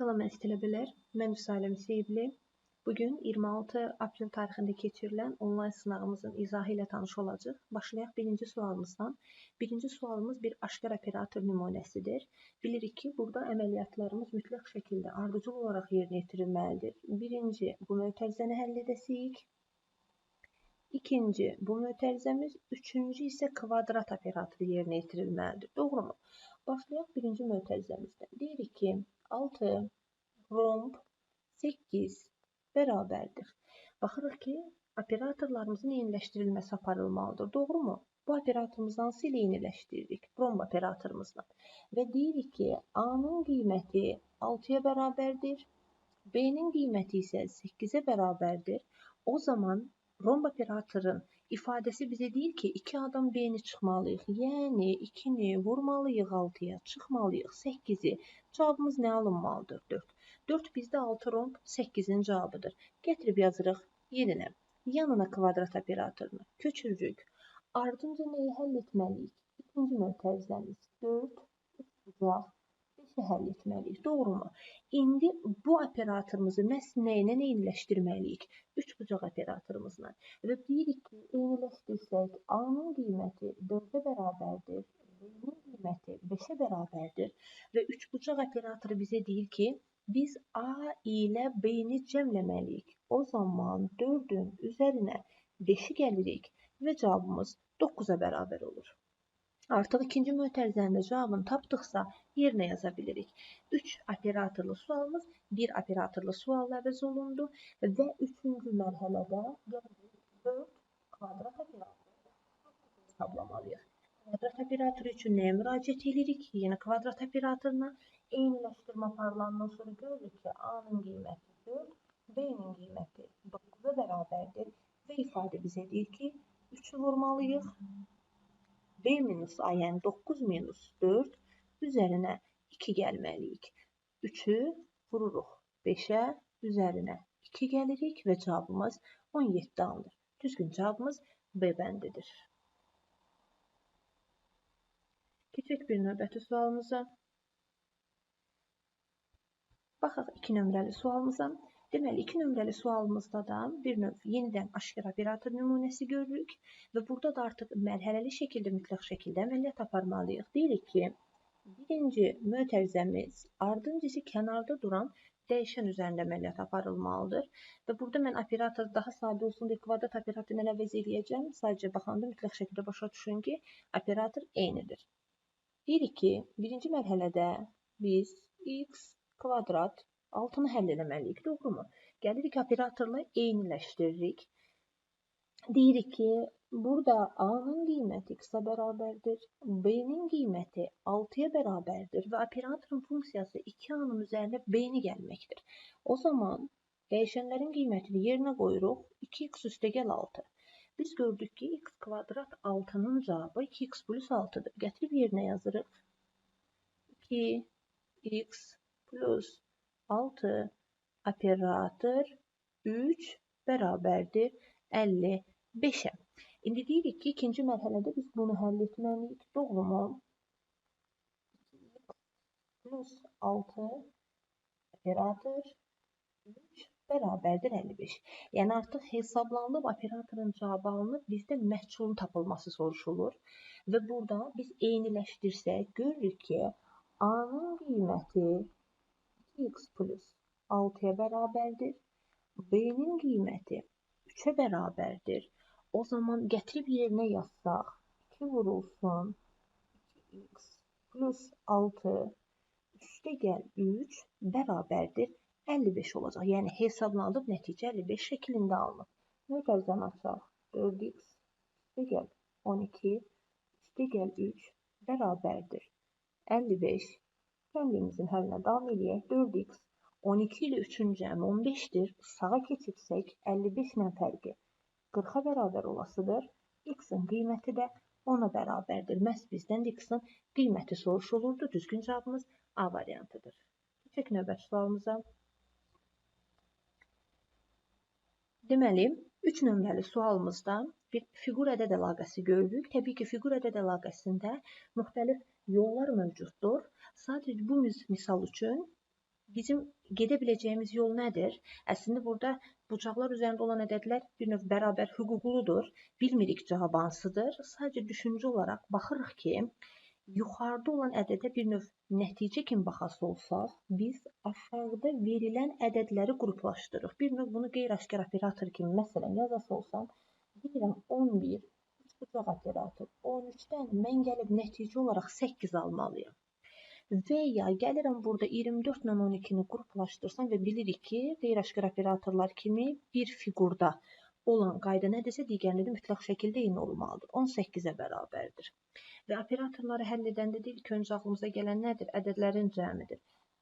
Salam əziz tələbələr, mən Vüsaləm Seyibli. Bugün 26 aprel tarixində keçirilən onlayn sınağımızın izahı ilə tanış olacağıq. Başlayaq birinci sualımızdan. Birinci sualımız bir aşkar operator nümunəsidir. Bilirik ki, burada əməliyyatlarımız mütləq şəkildə ardıcıl olaraq yerinə yetirilməlidir. Birinci, bu mötərizəni həll edəsiyik. İkinci, bu mötərizəmiz. Üçüncü isə kvadrat operatoru yerinə yetirilməlidir. Doğrumu? Başlayaq birinci mötərizəmizdən. Deyirik ki, 6 romb 8 bərabərdir. Baxırıq ki, operatorlarımızın eyniləşdirilməsi aparılmalıdır. Doğrumu? Bu operatorumuzu hansı ilə eyniləşdiririk? Romb operatorumuzla. Və deyirik ki, A-nın qiyməti 6-ya bərabərdir. B-nin qiyməti isə 8-ə bərabərdir. O zaman romb operatorun ifadəsi bizə deyir ki, 2 adam B-ni çıxmalıyıq. Yəni 2-ni vurmalıyıq 6-ya, çıxmalıyıq 8-i. Cavabımız nə alınmalıdır? 4. 4 bizdə 6 romb 8-in cavabıdır. Gətirib yazırıq yerinə. Yanına kvadrat operatorunu köçürürük. Ardınca nəyi həll etməliyik? İkinci mötərizəmiz 4, 3 bucaq, 5-i həll etməliyik. Doğrumu? İndi bu operatorumuzu məhz nə ilə eyniləşdirməliyik? 3 bucaq operatorumuzla. Və deyirik ki, eyniləşdirsək A-nın qiyməti 4-ə bərabərdir, B-nin qiyməti 5-ə bərabərdir və 3 bucaq operatoru bizə deyir ki, biz A ilə B-ni cəmləməliyik. O zaman 4-ün üzərinə 5-i gəlirik və cavabımız 9-a bərabər olur. Artıq ikinci mötərizənin də cavabını tapdıqsa yerinə yaza bilirik. 3 operatorlu sualımız 1 operatorlu sualla əvəz olundu və 3-cü mərhələdə 4 kvadrat operatoru hesablamalıyıq. Kvadrat operatoru üçün nəyə müraciət edirik? Yenə kvadrat operatoruna eyniləşdirmə aparılandan sonra görürük ki, A-nın qiyməti 4, B-nin qiyməti 9-a bərabərdir və ifadə bizə deyir ki, 3-ü vurmalıyıq. B minus A, yəni 9 minus 4 üzərinə 2 gəlməliyik. 3-ü vururuq 5-ə, üzərinə 2 gəlirik və cavabımız 17 alınır. Düzgün cavabımız B bəndidir. Keçək bir növbəti sualımıza. Baxaq 2 nömrəli sualımıza. Deməli, 2 nömrəli sualımızda da bir növ yenidən aşkar operator nümunəsi görürük və burada da artıq mərhələli şəkildə, mütləq şəkildə əməliyyat aparmalıyıq. Deyirik ki, birinci mötərizəmiz ardınca kənarda duran dəyişən üzərində əməliyyat aparılmalıdır. Və burada mən operator daha sadə olsun deyə kvadrat operatorunu ələ əvəz eləyəcəm. Sadəcə baxanda mütləq şəkildə başa düşün ki, operator eynidir. Deyirik ki, birinci mərhələdə biz x kvadrat altını həll eləməliyik, doğrumu? Gəlirik operatorla eyniləşdiririk. Deyirik ki, burada A-nın qiyməti x-a bərabərdir, B-nin qiyməti 6-ya bərabərdir və operatorun funksiyası 2A-nın üzərinə B-ni gəlməkdir. O zaman dəyişənlərin qiymətini yerinə qoyuruq. 2x üstəgəl 6. Biz gördük ki, x kvadrat 6-nın cavabı 2x plus 6-dır. Gətirib yerinə yazırıq. 2x plus 6 operator 3 bərabərdir 55-ə. İndi deyirik ki, ikinci mərhələdə biz bunu həll etməliyik. Doğrumu? 2x plus 6 operator 3 bərabərdir 55. Yəni artıq hesablanıb operatorun cavabı alınıb, bizdə məhsulun tapılması soruşulur. Və burada biz eyniləşdirsək, görürük ki, A-nın qiyməti x plus 6'ya bərabərdir. B-nin qiyməti 3-ə bərabərdir. O zaman gətirib yerinə yazsaq 2 vurulsun 2x plus 6 üstə gəl 3 bərabərdir 55 olacaq. Yəni hesablanıb nəticə 55 şəklində alınıb. Mötərizəni açaq. 4x üstə gəl 12 üstə gəl 3 bərabərdir 55 Kəndimizin həllinə davam eləyək. 4x 12 ilə 3-ün cəmi 15-dir. Sağa keçirsək 55 ilə fərqi 40-a bərabər olasıdır. X-in qiyməti də 10-a bərabərdir. Məhz bizdən x-in qiyməti soruşulurdu. Düzgün cavabımız A variantıdır. Keçək növbəti sualımıza. Deməli, 3 nömrəli sualımızda bir fiqur ədəd əlaqəsi görürük. Təbii ki, fiqur ədəd əlaqəsində müxtəlif yollar mövcuddur. Sadəcə bu misal üçün bizim gedə biləcəyimiz yol nədir? Əslində burada bucaqlar üzərində olan ədədlər bir növ bərabər hüquqludur. Bilmirik cavab hansıdır. Sadəcə düşüncə olaraq baxırıq ki, yuxarıda olan ədədə bir növ nəticə kimi baxası olsaq, biz aşağıda verilən ədədləri qruplaşdırırıq. Bir növ bunu qeyri-aşkar operator kimi məsələn yazası olsam, deyirəm 11 bucaq operator. 13-dən mən gəlib nəticə olaraq 8 almalıyam. Və ya gəlirəm burada 24 ilə 12-ni qruplaşdırsam və bilirik ki, qeyri-aşkar operatorlar kimi bir fiqurda olan qayda nədirsə, digərinə də mütləq şəkildə eyni olmalıdır. 18-ə bərabərdir. Və operatorları həll edəndə də ilk öncə ağlımıza gələn nədir? Ədədlərin cəmidir.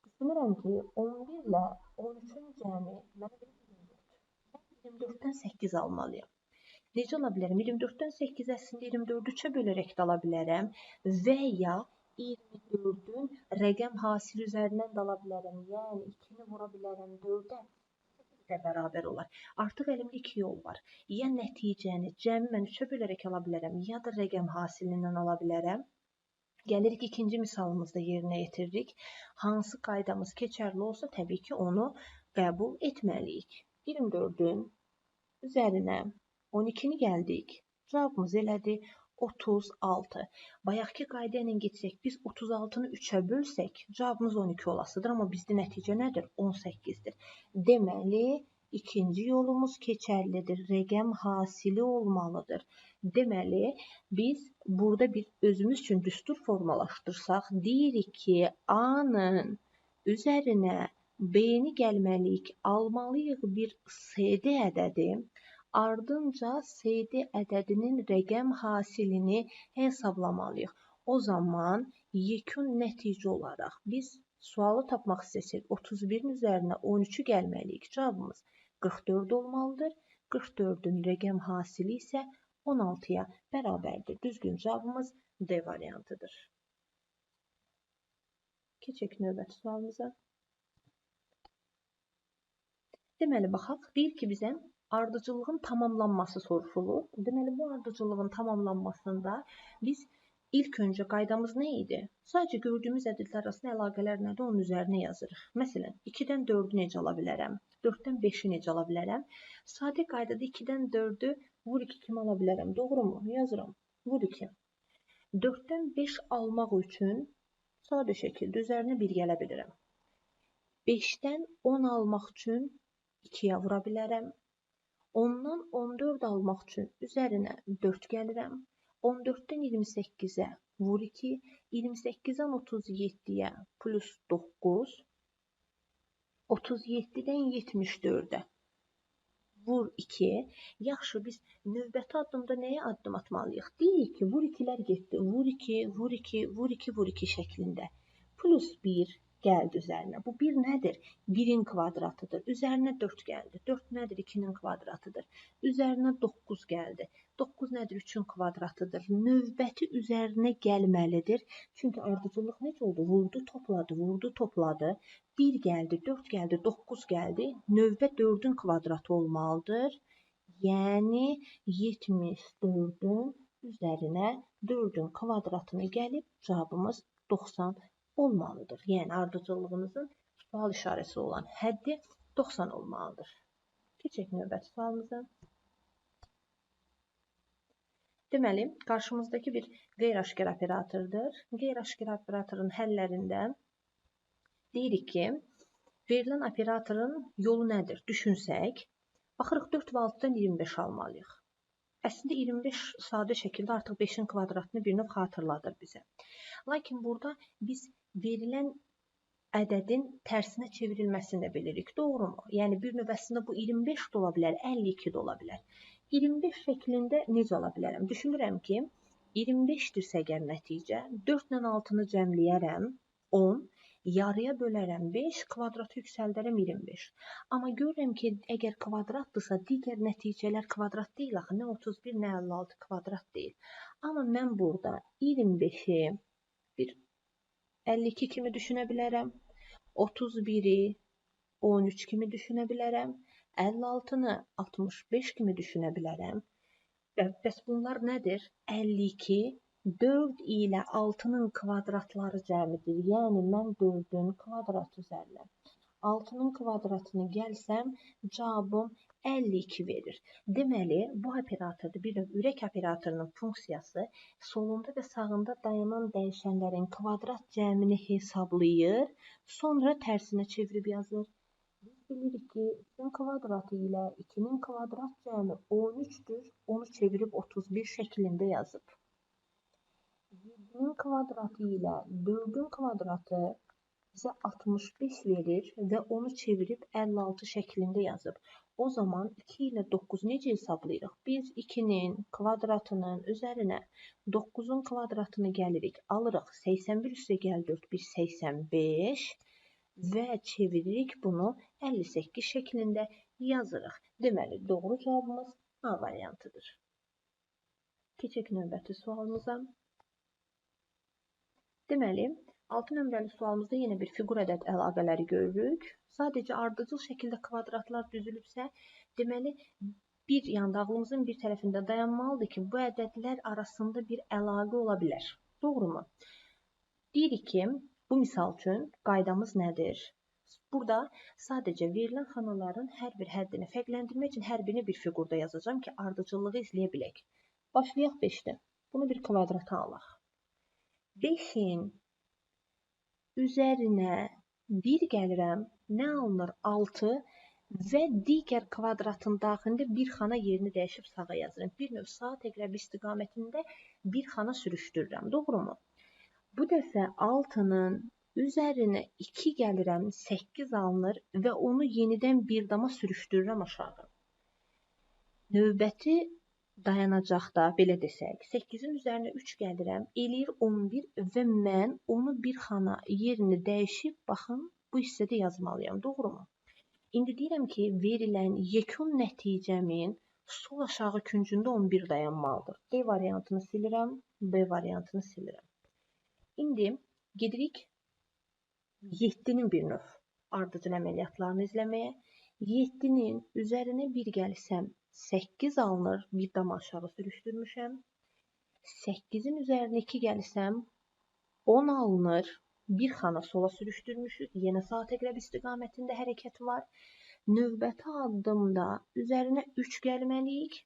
Düşünürəm ki, 11 ilə 13-ün cəmi mənə 24. Mən 24-dən 8 almalıyam. Necə ala bilərəm? 24-dən 8 əslində 24-ü 3-ə bölərək də ala bilərəm və ya 24-ün rəqəm hasili üzərindən də ala bilərəm. Yəni 2-ni vura bilərəm 4-ə də bərabər olar. Artıq əlimdə iki yol var. Ya nəticəni cəmi mən 3-ə bölərək ala bilərəm, ya da rəqəm hasilindən ala bilərəm. Gəlirik ikinci misalımızda yerinə yetiririk. Hansı qaydamız keçərli olsa, təbii ki, onu qəbul etməliyik. 24-ün üzərinə 12-ni gəldik. Cavabımız elədi 36. Bayaqki qayda ilə getsək, biz 36-nı 3-ə bölsək, cavabımız 12 olasıdır, amma bizdə nəticə nədir? 18-dir. Deməli, ikinci yolumuz keçərlidir. Rəqəm hasili olmalıdır. Deməli, biz burada bir özümüz üçün düstur formalaşdırsaq, deyirik ki, A-nın üzərinə B-ni gəlməliyik, almalıyıq bir CD ədədi. Ardınca CD ədədinin rəqəm hasilini hesablamalıyıq. O zaman yekun nəticə olaraq biz sualı tapmaq istəsək 31-in üzərinə 13-ü gəlməliyik. Cavabımız 44 olmalıdır. 44-ün rəqəm hasili isə 16-ya bərabərdir. Düzgün cavabımız D variantıdır. Keçək növbəti sualımıza. Deməli, baxaq. Deyir ki, bizə ardıcıllığın tamamlanması soruşulur. Deməli, bu ardıcıllığın tamamlanmasında biz ilk öncə qaydamız nə idi? Sadəcə gördüyümüz ədədlər arasında əlaqələr nədir, onun üzərinə yazırıq. Məsələn, 2-dən 4-ü necə ala bilərəm? 4-dən 5-i necə ala bilərəm? Sadə qaydada 2-dən 4-ü vur 2 kimi ala bilərəm. Doğrumu? Yazıram. Vur 2. 4-dən 5 almaq üçün sadə şəkildə üzərinə 1 gələ bilirəm. 5-dən 10 almaq üçün 2-yə vura bilərəm. Ondan 14 almaq üçün üzərinə 4 gəlirəm. 14-dən 28-ə vur 2, 28-dən 37-yə plus 9, 37-dən 74-ə vur 2. Yaxşı, biz növbəti addımda nəyə addım atmalıyıq? Deyirik ki, vur 2-lər getdi. Vur 2, vur 2, vur 2, vur 2 şəklində. Plus 1, gəldi üzərinə. Bu 1 nədir? 1-in kvadratıdır. Üzərinə 4 gəldi. 4 nədir? 2-nin kvadratıdır. Üzərinə 9 gəldi. 9 nədir? 3-ün kvadratıdır. Növbəti üzərinə gəlməlidir. Çünki ardıcıllıq necə oldu? Vurdu, topladı, vurdu, topladı. 1 gəldi, 4 gəldi, 9 gəldi. Növbə 4-ün kvadratı olmalıdır. Yəni 74-ün üzərinə 4-ün kvadratını gəlib cavabımız 90 olmalıdır. Yəni ardıcıllığımızın sual işarəsi olan həddi 90 olmalıdır. Keçək növbəti sualımıza. Deməli, qarşımızdakı bir qeyri-aşkar operatordur. Qeyri-aşkar operatorun həllərində deyirik ki, verilən operatorun yolu nədir? Düşünsək, baxırıq 4 və 6-dan 25 almalıyıq. Əslində 25 sadə şəkildə artıq 5-in kvadratını bir növ xatırladır bizə. Lakin burada biz verilən ədədin tərsinə çevrilməsini də bilirik. Doğrumu? Yəni bir növ əslində bu 25 də ola bilər, 52 də ola bilər. 25 şəklində necə ala bilərəm? Düşünürəm ki, 25-dirsə əgər nəticə, 4 ilə 6-nı cəmləyərəm, 10, yarıya bölərəm 5, kvadratı yüksəldərəm 25. Amma görürəm ki, əgər kvadratdırsa, digər nəticələr kvadrat deyil axı, nə 31, nə 56 kvadrat deyil. Amma mən burada 25-i bir 52 kimi düşünə bilərəm. 31-i 13 kimi düşünə bilərəm. 56-nı 65 kimi düşünə bilərəm. Bəs bunlar nədir? 52 4 ilə 6-nın kvadratları cəmidir. Yəni mən 4-ün kvadrat üzərinə 6-nın kvadratını gəlsəm, cavabım 52 verir. Deməli, bu operatorda bir növ ürək operatorunun funksiyası solunda və sağında dayanan dəyişənlərin kvadrat cəmini hesablayır, sonra tərsinə çevirib yazır. Biz bilirik ki, 3-ün kvadratı ilə 2-nin kvadrat cəmi 13-dür. Onu çevirib 31 şəklində yazıb. 7-nin kvadratı ilə 4-ün kvadratı bizə 65 verir və onu çevirib 56 şəklində yazıb. O zaman 2 ilə 9 necə hesablayırıq? Biz 2-nin kvadratının üzərinə 9-un kvadratını gəlirik, alırıq. 81 üstə gəl 4, biz 85 və çeviririk bunu 58 şəklində yazırıq. Deməli, doğru cavabımız A variantıdır. Keçək növbəti sualımıza. Deməli, 6 nömrəli sualımızda yenə bir fiqur ədəd əlaqələri görürük. Sadəcə ardıcıl şəkildə kvadratlar düzülübsə, deməli bir yanda ağlımızın bir tərəfində dayanmalıdır ki, bu ədədlər arasında bir əlaqə ola bilər. Doğrumu? Deyirik ki, bu misal üçün qaydamız nədir? Burada sadəcə verilən xanaların hər bir həddini fərqləndirmək üçün hər birini bir fiqurda yazacağam ki, ardıcıllığı izləyə bilək. Başlayaq 5-dən. Bunu bir kvadrata alaq. 5-in üzərinə 1 gəlirəm, nə alınır? 6 və digər kvadratın daxilində bir xana yerini dəyişib sağa yazıram. Bir növ sağ təqrəbi istiqamətində bir xana sürüşdürürəm. Doğrumu? Bu dəfə 6-nın üzərinə 2 gəlirəm, 8 alınır və onu yenidən bir dama sürüşdürürəm aşağı. Növbəti dayanacaqda belə desək, 8-in üzərinə 3 gəlirəm, eləyir 11 və mən onu bir xana yerini dəyişib, baxın, bu hissədə yazmalıyam, doğrumu? İndi deyirəm ki, verilən yekun nəticəmin sol aşağı küncündə 11 dayanmalıdır. D variantını silirəm, B variantını silirəm. İndi gedirik 7-nin bir növ ardıcıl əməliyyatlarını izləməyə. 7-nin üzərinə 1 gəlsəm 8 alınır, bir dam aşağı sürüşdürmüşəm. 8-in üzərinə 2 gəlsəm 10 alınır, bir xana sola sürüşdürmüşük. Yenə sağ təqrəb istiqamətində hərəkət var. Növbəti addımda üzərinə 3 gəlməliyik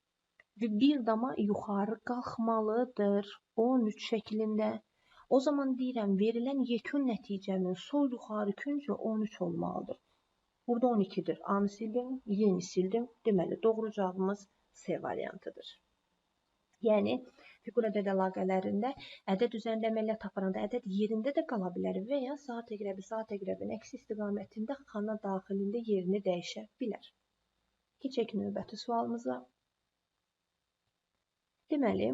və bir dama yuxarı qalxmalıdır 13 şəklində. O zaman deyirəm, verilən yekun nəticəmin sol yuxarı küncü 13 olmalıdır. Burada 12-dir. A-nı sildim, Y-ni sildim. Deməli, doğru cavabımız C variantıdır. Yəni, fiqur ədəd əlaqələrində ədəd üzərində əməliyyat aparanda ədəd yerində də qala bilər və ya saat təqrəbi saat təqrəbin əksi istiqamətində xana daxilində yerini dəyişə bilər. Keçək növbəti sualımıza. Deməli,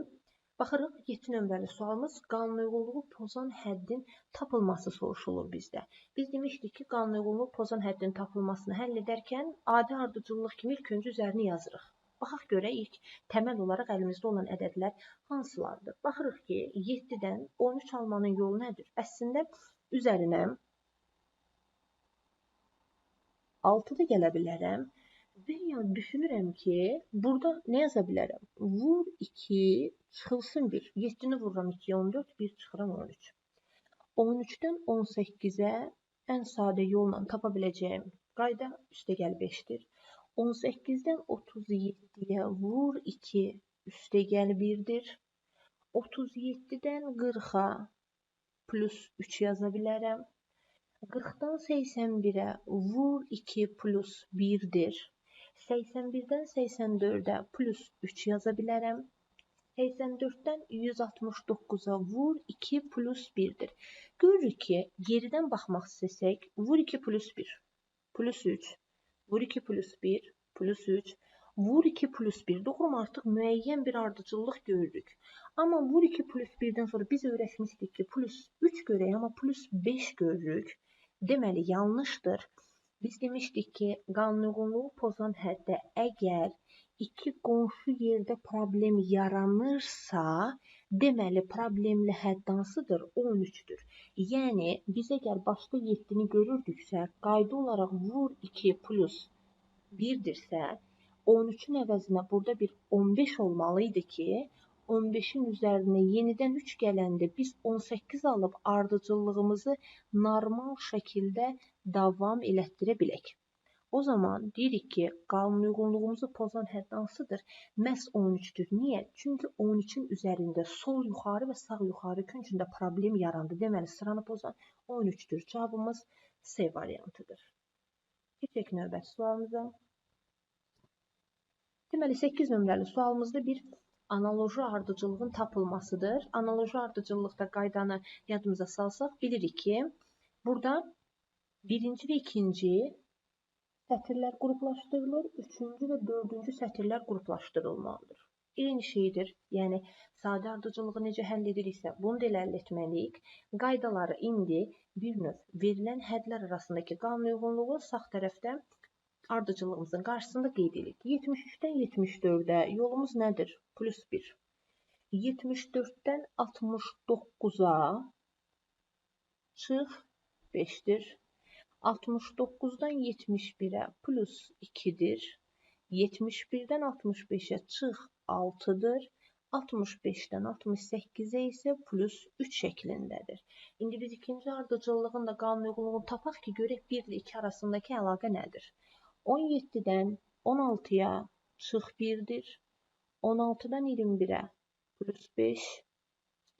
Baxırıq 7 nömrəli sualımız qanunuyyğunluğu pozan həddin tapılması soruşulur bizdə. Biz demişdik ki, qanunuyyğunluğu pozan həddin tapılmasını həll edərkən adi ardıcıllıq kimi ilk öncə üzərini yazırıq. Baxaq görə ilk təməl olaraq əlimizdə olan ədədlər hansılardır? Baxırıq ki, 7-dən 13 almanın yolu nədir? Əslində üzərinə 6 da gələ bilərəm. Və ya düşünürəm ki, burada nə yaza bilərəm? Vur 2, çıxılsın 1. 7-ni vururam 2-yə 14, 1 çıxıram 13. 13-dən 18-ə ən sadə yolla tapa biləcəyim qayda üstəgəl 5-dir. 18-dən 37-yə vur 2, üstəgəl 1-dir. 37-dən 40-a plus 3 yaza bilərəm. 40-dan 81-ə vur 2 plus 1-dir. 81-dən 84-ə plus 3 yaza bilərəm. 84-dən 169-a vur 2 plus 1-dir. Görürük ki, geridən baxmaq istəsək, vur 2 plus 1, plus 3, vur 2 plus 1, plus 3, vur 2 plus 1. Doğru artıq müəyyən bir ardıcıllıq görürük. Amma vur 2 plus 1-dən sonra biz öyrəşmişdik ki, plus 3 görək, amma plus 5 görürük. Deməli, yanlışdır. Biz demişdik ki, qanunluğu pozan həddə əgər iki qonşu yerdə problem yaranırsa, deməli problemli hədd hansıdır? 13-dür. Yəni biz əgər başda 7-ni görürdüksə, qayda olaraq vur 2 plus 1-dirsə, 13-ün əvəzinə burada bir 15 olmalı idi ki, 15-in üzərinə yenidən 3 gələndə biz 18 alıb ardıcıllığımızı normal şəkildə davam elətdirə bilək. O zaman deyirik ki, qanunuyğunluğumuzu pozan hədd hansıdır? Məhz 13-dür. Niyə? Çünki 13-ün üzərində sol yuxarı və sağ yuxarı küncündə problem yarandı. Deməli, sıranı pozan 13-dür. Cavabımız C variantıdır. Keçək növbəti sualımıza. Deməli, 8 nömrəli sualımızda bir analoji ardıcıllığın tapılmasıdır. Analoji ardıcıllıqda qaydanı yadımıza salsaq, bilirik ki, burada birinci və ikinci sətirlər qruplaşdırılır, üçüncü və dördüncü sətirlər qruplaşdırılmalıdır. Eyni şeydir. Yəni sadə ardıcıllığı necə həll ediriksə, bunu da elə həll etməliyik. Qaydaları indi bir növ verilən hədlər arasındakı qanunuyğunluğu sağ tərəfdə ardıcıllığımızın qarşısında qeyd edirik. 73-dən 74-ə yolumuz nədir? Plus 1. 74-dən 69-a çıx 5-dir. 69-dan 71-ə plus 2-dir. 71-dən 65-ə çıx 6-dır. 65-dən 68-ə isə plus 3 şəklindədir. İndi biz ikinci ardıcıllığın da qanunuyğunluğunu tapaq ki, görək 1 ilə 2 arasındakı əlaqə nədir? 17-dən 16-ya çıx 1-dir. 16-dan 21-ə plus 5,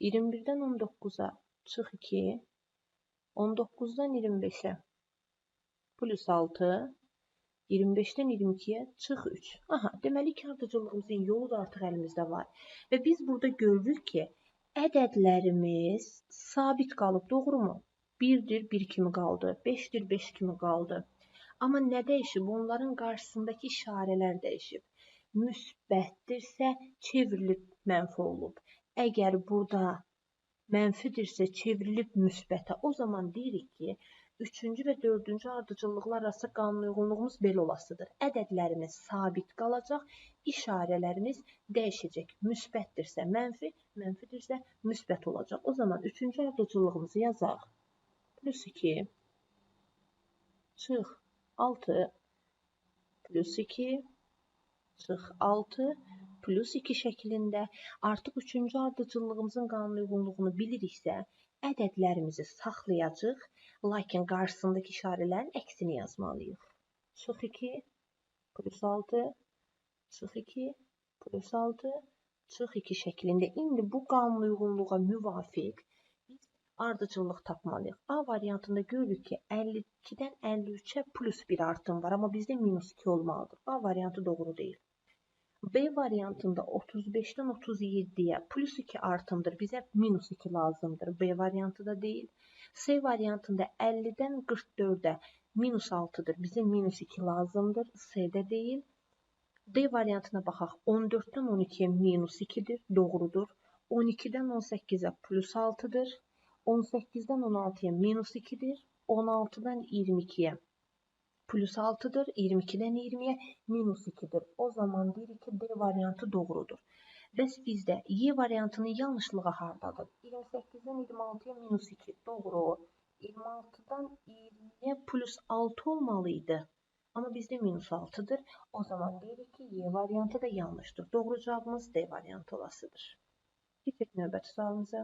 21-dən 19-a çıx 2, 19-dan 25-ə plus 6 25-dən 22-yə çıx 3. Aha, deməli ki, ardıcıllığımızın yolu da artıq əlimizdə var. Və biz burada görürük ki, ədədlərimiz sabit qalıb, doğrumu? 1-dir, 1 kimi qaldı. 5-dir, 5 kimi qaldı. Amma nə dəyişib? Onların qarşısındakı işarələr dəyişib. Müsbətdirsə, çevrilib mənfi olub. Əgər burada mənfidirsə, çevrilib müsbətə, o zaman deyirik ki, Üçüncü və dördüncü ardıcıllıqlar arası qanunuyğunluğumuz belə olasıdır. Ədədlərimiz sabit qalacaq, işarələrimiz dəyişəcək. Müsbətdirsə mənfi, mənfidirsə müsbət olacaq. O zaman üçüncü ardıcıllığımızı yazaq. Plus 2 çıx 6 plus 2 çıx 6 plus 2 şəklində artıq üçüncü ardıcıllığımızın qanunuyğunluğunu biliriksə, ədədlərimizi saxlayacağıq, lakin qarşısındakı işarələrin əksini yazmalıyıq. Çıx 2 plus 6 çıx 2 plus 6 çıx 2 şəklində. İndi bu qanunuyğunluğa müvafiq biz ardıcıllıq tapmalıyıq. A variantında görürük ki, 52-dən 53-ə plus 1 artım var, amma bizdə minus 2 olmalıdır. A variantı doğru deyil. B variantında 35-dən 37-yə plus 2 artımdır. Bizə minus 2 lazımdır. B variantı da deyil. C variantında 50-dən 44-ə minus 6-dır. Bizə minus 2 lazımdır. C-də deyil. D variantına baxaq. 14-dən 12-yə minus 2-dir. Doğrudur. 12-dən 18-ə plus 6-dır. 18-dən 16-ya minus 2-dir. 16-dan 22-yə plus 6'dır. 22'den 20'ye minus 2'dir. O zaman deyirik ki, D variantı doğrudur. Bəs bizdə Y variantının yanlışlığı hardadır? 28-dən 26-ya minus 2. Doğru. 26-dan 20-yə plus 6 olmalıydı. Amma bizdə minus 6-dır. O zaman deyirik ki, Y variantı da yanlışdır. Doğru cavabımız D variantı olasıdır. Keçək növbəti sualımıza.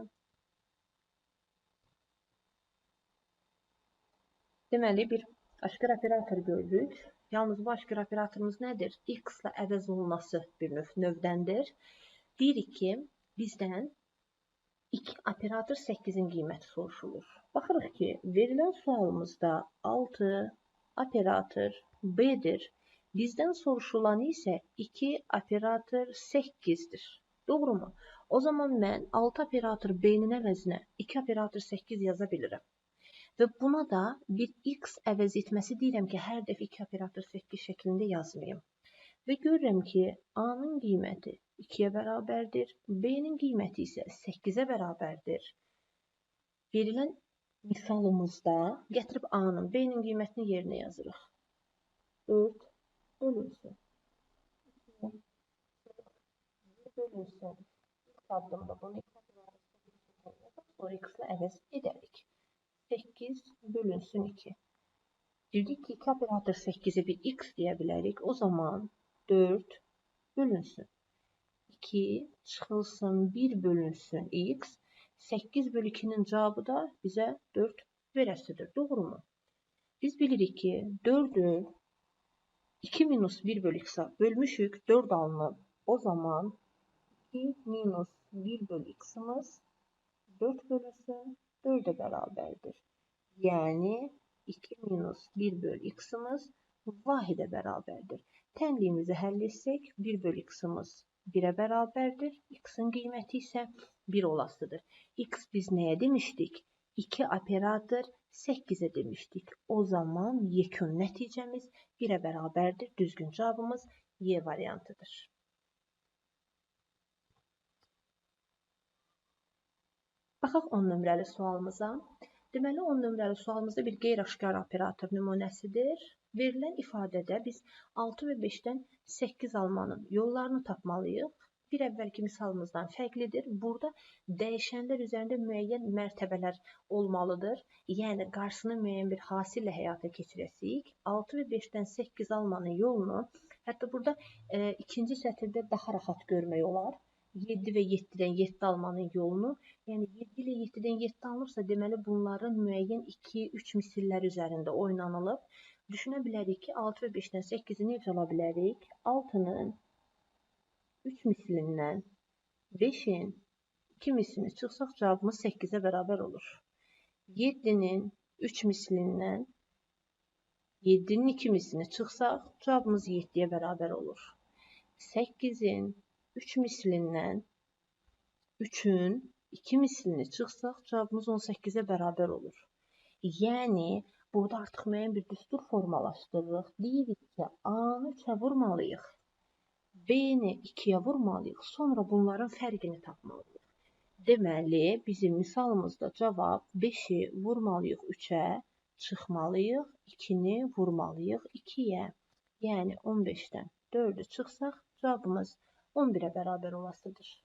Deməli, bir Aşkar operator görürük. Yalnız bu aşkar operatorumuz nədir? X ilə əvəz olunması bir növ növdəndir. Deyirik ki, bizdən 2 operator 8-in qiyməti soruşulur. Baxırıq ki, verilən sualımızda 6 operator B-dir. Bizdən soruşulan isə 2 operator 8-dir. Doğrumu? O zaman mən 6 operator B-nin əvəzinə 2 operator 8 yaza bilirəm. Və buna da bir x əvəz etməsi deyirəm ki, hər dəfə 2 operator 8 şəklində yazmayım. Və görürəm ki, A-nın qiyməti 2-yə bərabərdir, B-nin qiyməti isə 8-ə bərabərdir. Verilən misalımızda gətirib A-nın, B-nin qiymətini yerinə yazırıq. 4 bölünsün. 2 bölünsün. İlk addımda bunu 2 sonra x-lə əvəz edərik. 8 bölünsün 2. Dedik ki 2 operator 8'e bir x deyə bilərik. O zaman 4 bölünsün. 2 çıxılsın 1 bölünsün x. 8 bölü 2'nin cevabı da bizə 4 verəsidir. Doğru mu? Biz bilirik ki 4'ü 2 minus 1 bölü x'a bölmüşük 4 alınıb. O zaman 2 minus 1 bölü x'imiz 4 bölüsü 4'e bərabərdir. Yəni 2 minus 1 bölü x'imiz vahidə bərabərdir. Tənliyimizi həll etsək 1 bölü x'imiz 1'ə bərabərdir. X'in qiyməti isə 1 olasıdır. X biz nəyə demişdik? 2 operator 8'e demişdik. O zaman yekun nəticəmiz 1'ə bərabərdir. Düzgün cavabımız Y variantıdır. Baxaq 10 nömrəli sualımıza. Deməli 10 nömrəli sualımızda bir qeyri-aşkar operator nümunəsidir. Verilən ifadədə biz 6 və 5-dən 8 almanın yollarını tapmalıyıq. Bir əvvəlki misalımızdan fərqlidir. Burada dəyişənlər üzərində müəyyən mərtəbələr olmalıdır. Yəni qarşısını müəyyən bir hasillə həyata keçirəsik. 6 və 5-dən 8 almanın yolunu hətta burada e, ikinci sətirdə daha rahat görmək olar. 7 və 7-dən 7 almanın yolunu, yəni 7 ilə 7-dən 7 alınırsa, deməli bunların müəyyən 2-3 misillər üzərində oynanılıb. Düşünə bilərik ki, 6 və 5-dən 8-i necə ala bilərik? 6-nın 3 mislindən 5-in 2 mislini çıxsaq cavabımız 8-ə bərabər olur. 7-nin 3 mislindən 7-nin 2 mislini çıxsaq cavabımız 7-yə bərabər olur. 8-in 3 mislindən 3-ün 2 mislini çıxsaq, cavabımız 18-ə bərabər olur. Yəni, burada artıq müəyyən bir düstur formalaşdırırıq. Deyirik ki, A-nı 3-ə vurmalıyıq, B-ni 2-yə vurmalıyıq, sonra bunların fərqini tapmalıyıq. Deməli, bizim misalımızda cavab 5-i vurmalıyıq 3-ə, çıxmalıyıq, 2-ni vurmalıyıq 2-yə. Yəni 15-dən 4-ü çıxsaq, cavabımız 11'e beraber olasıdır.